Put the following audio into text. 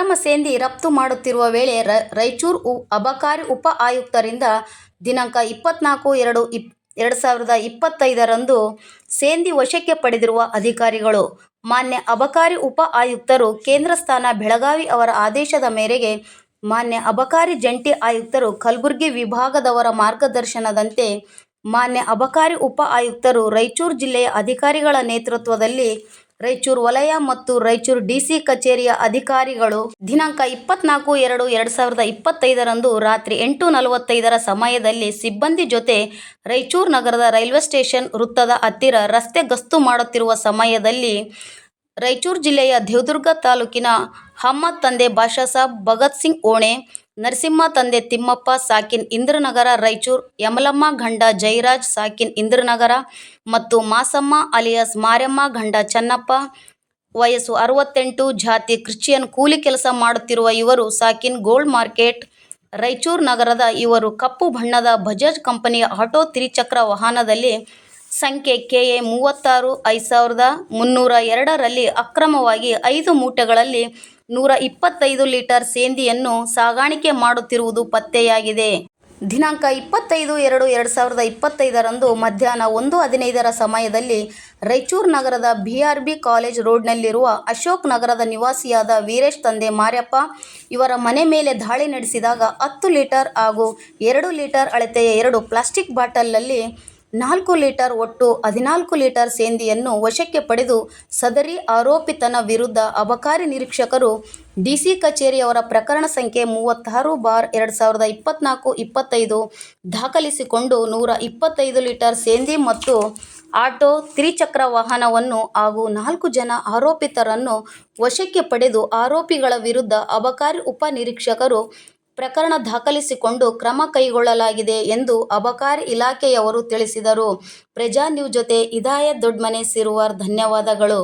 ಅಕ್ರಮ ಸೇಂದಿ ರಫ್ತು ಮಾಡುತ್ತಿರುವ ವೇಳೆ ರಾಯಚೂರು ಅಬಕಾರಿ ಉಪ ಆಯುಕ್ತರಿಂದ ದಿನಾಂಕ ಇಪ್ಪತ್ನಾಲ್ಕು ಎರಡು ಇಪ್, ಎರಡು ಸಾವಿರದ ಇಪ್ಪತ್ತೈದರಂದು ಸೇಂದಿ ವಶಕ್ಕೆ ಪಡೆದಿರುವ ಅಧಿಕಾರಿಗಳು, ಮಾನ್ಯ ಅಬಕಾರಿ ಉಪ ಆಯುಕ್ತರು ಕೇಂದ್ರ ಸ್ಥಾನ ಬೆಳಗಾವಿ ಅವರ ಆದೇಶದ ಮೇರೆಗೆ ಮಾನ್ಯ ಅಬಕಾರಿ ಜಂಟಿ ಆಯುಕ್ತರು ಕಲಬುರಗಿ ವಿಭಾಗದವರ ಮಾರ್ಗದರ್ಶನದಂತೆ ಮಾನ್ಯ ಅಬಕಾರಿ ಉಪ ಆಯುಕ್ತರು ರಾಯಚೂರು ಜಿಲ್ಲೆಯ ಅಧಿಕಾರಿಗಳ ನೇತೃತ್ವದಲ್ಲಿ ರಾಯಚೂರು ವಲಯ ಮತ್ತು ರಾಯಚೂರು ಡಿಸಿ ಕಚೇರಿಯ ಅಧಿಕಾರಿಗಳು ದಿನಾಂಕ ಇಪ್ಪತ್ನಾಲ್ಕು ಎರಡು ಎರಡು ಸಾವಿರದ ಇಪ್ಪತ್ತೈದರಂದು ರಾತ್ರಿ ಎಂಟು ನಲವತ್ತೈದರ ಸಮಯದಲ್ಲಿ ಸಿಬ್ಬಂದಿ ಜೊತೆ ರಾಯಚೂರು ನಗರದ ರೈಲ್ವೆ ಸ್ಟೇಷನ್ ವೃತ್ತದ ಹತ್ತಿರ ರಸ್ತೆ ಗಸ್ತು ಮಾಡುತ್ತಿರುವ ಸಮಯದಲ್ಲಿ ರಾಯಚೂರು ಜಿಲ್ಲೆಯ ದೇವದುರ್ಗ ತಾಲೂಕಿನ ಹಮ್ಮದ್ ತಂದೆ ಬಾಷಾಸಾಬ್ ಭಗತ್ ಸಿಂಗ್ ಓಣೆ ನರಸಿಂಹ ತಂದೆ ತಿಮ್ಮಪ್ಪ, ಸಾಕಿನ್ ಇಂದ್ರನಗರ, ರಾಯಚೂರು, ಯಮಲಮ್ಮ ಗಂಡ ಜೈರಾಜ್, ಸಾಕಿನ್ ಇಂದ್ರನಗರ ಮತ್ತು ಮಾಸಮ್ಮ ಅಲಿಯಾಸ್ ಮಾರಮ್ಮ ಗಂಡ ಚನ್ನಪ್ಪ. ವಯಸ್ಸು ಅರವತ್ತೆಂಟು, ಜಾತಿ ಕ್ರಿಶ್ಚಿಯನ್ ಕೂಲಿ ಕೆಲಸ ಮಾಡುತ್ತಿರುವ ಇವರು ಸಾಕಿನ್ ಗೋಲ್ಡ್ ಮಾರ್ಕೆಟ್, ರಾಯಚೂರು ನಗರದ ಇವರು ಕಪ್ಪು ಬಣ್ಣದ ಬಜಾಜ್ ಕಂಪನಿಯ ಆಟೋ ತ್ರಿಚಕ್ರ ವಾಹನದಲ್ಲಿ ಸಂಖ್ಯೆ ಕೆ ಎ ಮೂವತ್ತಾರು, ಐದು ಸಾವಿರದ ಮುನ್ನೂರ ಎರಡರಲ್ಲಿ ಅಕ್ರಮವಾಗಿ ಐದು ಮೂಟೆಗಳಲ್ಲಿ ನೂರ ಇಪ್ಪತ್ತೈದು ಲೀಟರ್ ಸೇಂದಿಯನ್ನು ಸಾಗಾಣಿಕೆ ಮಾಡುತ್ತಿರುವುದು ಪತ್ತೆಯಾಗಿದೆ. ದಿನಾಂಕ ಇಪ್ಪತ್ತೈದು ಎರಡು ಎರಡು ಸಾವಿರದ ಇಪ್ಪತ್ತೈದರಂದು ಮಧ್ಯಾಹ್ನ ಒಂದು ಹದಿನೈದರ ಸಮಯದಲ್ಲಿ ರಾಯಚೂರು ನಗರದ ಬಿ ಆರ್ ಬಿ ಕಾಲೇಜ್ ರೋಡ್ನಲ್ಲಿರುವ ಅಶೋಕ್ ನಗರದ ನಿವಾಸಿಯಾದ ವೀರೇಶ್ ತಂದೆ ಮಾರ್ಯಪ್ಪ ಇವರ ಮನೆ ಮೇಲೆ ದಾಳಿ ನಡೆಸಿದಾಗ ಹತ್ತು ಲೀಟರ್ ಹಾಗೂ ಎರಡು ಲೀಟರ್ ಅಳತೆಯ ಎರಡು ಪ್ಲಾಸ್ಟಿಕ್ ಬಾಟಲ್ನಲ್ಲಿ ನಾಲ್ಕು ಲೀಟರ್ ಒಟ್ಟು ಹದಿನಾಲ್ಕು ಲೀಟರ್ ಸೇಂದಿಯನ್ನು ವಶಕ್ಕೆ ಪಡೆದು ಸದರಿ ಆರೋಪಿತನ ವಿರುದ್ಧ ಅಬಕಾರಿ ನಿರೀಕ್ಷಕರು ಡಿಸಿ ಕಚೇರಿಯವರ ಪ್ರಕರಣ ಸಂಖ್ಯೆ ಮೂವತ್ತಾರು ಬಾರ್ ಎರಡು ಸಾವಿರದ ಇಪ್ಪತ್ನಾಲ್ಕು, ಇಪ್ಪತ್ತೈದು ದಾಖಲಿಸಿಕೊಂಡು ನೂರ ಇಪ್ಪತ್ತೈದು ಲೀಟರ್ ಸೇಂದಿ ಮತ್ತು ಆಟೋ ತ್ರಿಚಕ್ರ ವಾಹನವನ್ನು ಹಾಗೂ ನಾಲ್ಕು ಜನ ಆರೋಪಿತರನ್ನು ವಶಕ್ಕೆ ಪಡೆದು ಆರೋಪಿಗಳ ವಿರುದ್ಧ ಅಬಕಾರಿ ಉಪ ನಿರೀಕ್ಷಕರು ಪ್ರಕರಣ ದಾಖಲಿಸಿಕೊಂಡು ಕ್ರಮ ಕೈಗೊಳ್ಳಲಾಗಿದೆ ಎಂದು ಅಬಕಾರಿ ಇಲಾಖೆಯವರು ತಿಳಿಸಿದರು. ಪ್ರಜಾ ನ್ಯೂಸ್ ಜೊತೆ ಇದಾಯತ್ ದೊಡ್ಮನೆ ಸಿರುವಾರ್, ಧನ್ಯವಾದಗಳು.